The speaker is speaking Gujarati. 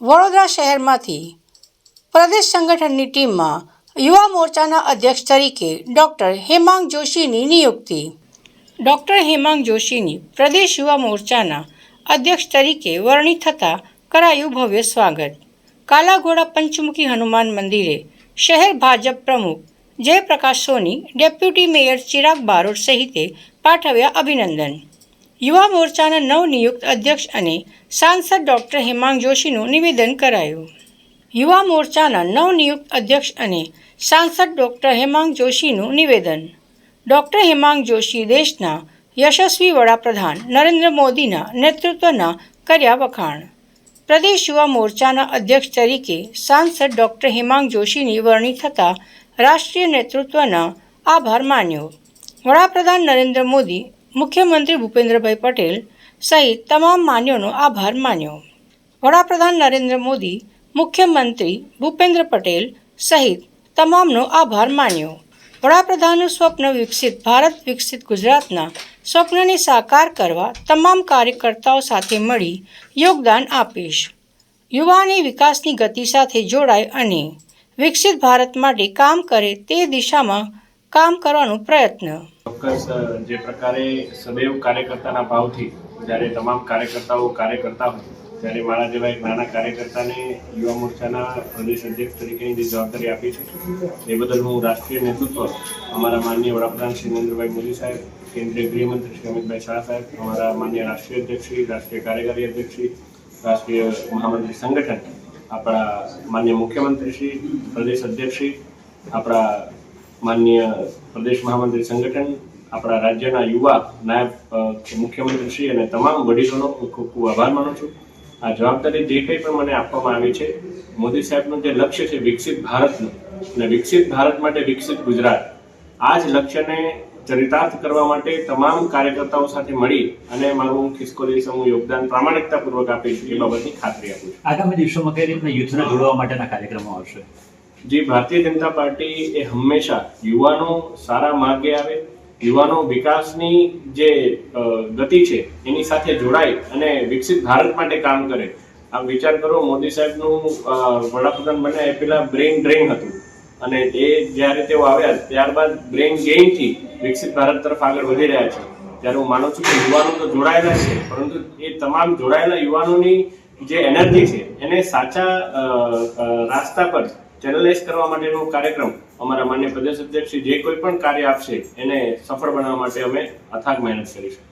વડોદરા શહેરમાંથી પ્રદેશ સંગઠનની ટીમમાં યુવા મોરચાના અધ્યક્ષ તરીકે ડૉક્ટર હેમાંગ જોશીની નિયુક્તિ. ડૉક્ટર હેમાંગ જોશીની પ્રદેશ યુવા મોરચાના અધ્યક્ષ તરીકે વરણી થતાં કરાયું ભવ્ય સ્વાગત. કાલાઘોડા પંચમુખી હનુમાન મંદિરે શહેર ભાજપ પ્રમુખ જયપ્રકાશ સોની ડેપ્યુટી મેયર ચિરાગ બારોટ સહિતે પાઠવ્યા અભિનંદન. યુવા મોરચાના નવનિયુક્ત અધ્યક્ષ અને સાંસદ ડૉક્ટર હેમાંગ જોશીનું નિવેદન કરાયું. યુવા મોરચાના નવનિયુક્ત અધ્યક્ષ અને સાંસદ ડૉક્ટર હેમાંગ જોશીનું નિવેદન. ડૉક્ટર હેમાંગ જોશી દેશના યશસ્વી વડાપ્રધાન નરેન્દ્ર મોદીના નેતૃત્વના કર્યા વખાણ. પ્રદેશ યુવા મોરચાના અધ્યક્ષ તરીકે સાંસદ ડૉક્ટર હેમાંગ જોશીની વરણી થતાં રાષ્ટ્રીય નેતૃત્વના આભાર માન્યો. વડાપ્રધાન નરેન્દ્ર મોદી મુખ્યમંત્રી ભૂપેન્દ્રભાઈ પટેલ સહિત તમામ માન્યોનો આભાર માન્યો. વડાપ્રધાન નરેન્દ્ર મોદી, મુખ્યમંત્રી ભૂપેન્દ્ર પટેલ સહિત તમામનો આભાર માન્યો. વડાપ્રધાનનું સ્વપ્ન વિકસિત ભારત, વિકસિત ગુજરાતના સ્વપ્નને સાકાર કરવા તમામ કાર્યકર્તાઓ સાથે મળી યોગદાન આપીશ. યુવાની વિકાસની ગતિ સાથે જોડાય અને વિકસિત ભારત માટે કામ કરે તે દિશામાં કામ કરવાનો પ્રયત્ન. ચોક્કસ જે પ્રકારે સદૈવ કાર્યકર્તાના ભાવથી, જ્યારે તમામ કાર્યકર્તાઓ કાર્ય કરતા હોય, ત્યારે મારા જેવા એક નાના કાર્યકર્તાને યુવા મોરચાના પ્રદેશ અધ્યક્ષ તરીકેની જે જવાબદારી આપી છે, એ બદલ હું રાષ્ટ્રીય નેતૃત્વ અમારા માનનીય વડાપ્રધાન શ્રી નરેન્દ્રભાઈ મોદી સાહેબ, કેન્દ્રીય ગૃહમંત્રી શ્રી અમિતભાઈ શાહ સાહેબ, અમારા માનનીય રાષ્ટ્રીય અધ્યક્ષ શ્રી, રાષ્ટ્રીય કાર્યકારી અધ્યક્ષ શ્રી, રાષ્ટ્રીય મહામંત્રી સંગઠન, આપણા માન્ય મુખ્યમંત્રી શ્રી, પ્રદેશ અધ્યક્ષ શ્રી, આપણા માનનીય પ્રદેશ મહામંત્રી સંગઠન, આપણા રાજ્યના યુવા નાયબ મુખ્યમંત્રી શ્રી અને તમામ વડીલોનો હું ખૂબ ખૂબ આભાર માનું છું. આ જવાબદારી જે કંઈ પણ મને આપવામાં આવી છે, મોદી સાહેબનું જે લક્ષ્ય છે વિકસિત ભારતનું અને વિકસિત ભારત માટે વિકસિત ગુજરાત, આ જ લક્ષ્યને ચરિતાર્થ કરવા માટે તમામ કાર્યકર્તાઓ સાથે મળી અને મારું ખિસકોલી સમૂહ યોગદાન પ્રામાણિકતાપૂર્વક આપીશ એ બાબતની ખાતરી આપું છું. આગામી દિવસોમાં કઈ રીતના યુથને જોડવા માટેના કાર્યક્રમો આવશે? જે ભારતીય જનતા પાર્ટી એ હંમેશા યુવાનો સારા માર્ગે આવે, યુવાનો વિકાસની જે ગતિ છે, એની સાથે જોડાય અને વિકસિત ભારત માટે કામ કરે. આમ વિચાર કરો, મોદી સાહેબનું વડાપ્રધાન બન્યા એ પેલા બ્રેઇન ડ્રેઇન હતું. અને એ જ્યારે તેઓ આવ્યા, ત્યારબાદ બ્રેઇન ગેઇનથી વિકસિત ભારત તરફ આગળ વધી રહ્યા છે. ત્યારે હું માનું છું કે યુવાનો તો જોડાયેલા છે, પરંતુ એ તમામ જોડાયેલા યુવાનોની જે એનર્જી છે, એને સાચા રાસ્તા પર ચેનલાઇઝ કરવા માટેનો કાર્યક્રમ અમારા માન્ય પ્રદેશ અધ્યક્ષ જે કોઈ પણ કાર્ય આપશે, એને સફળ બનાવવા માટે અમે અથાગ મહેનત કરીશું.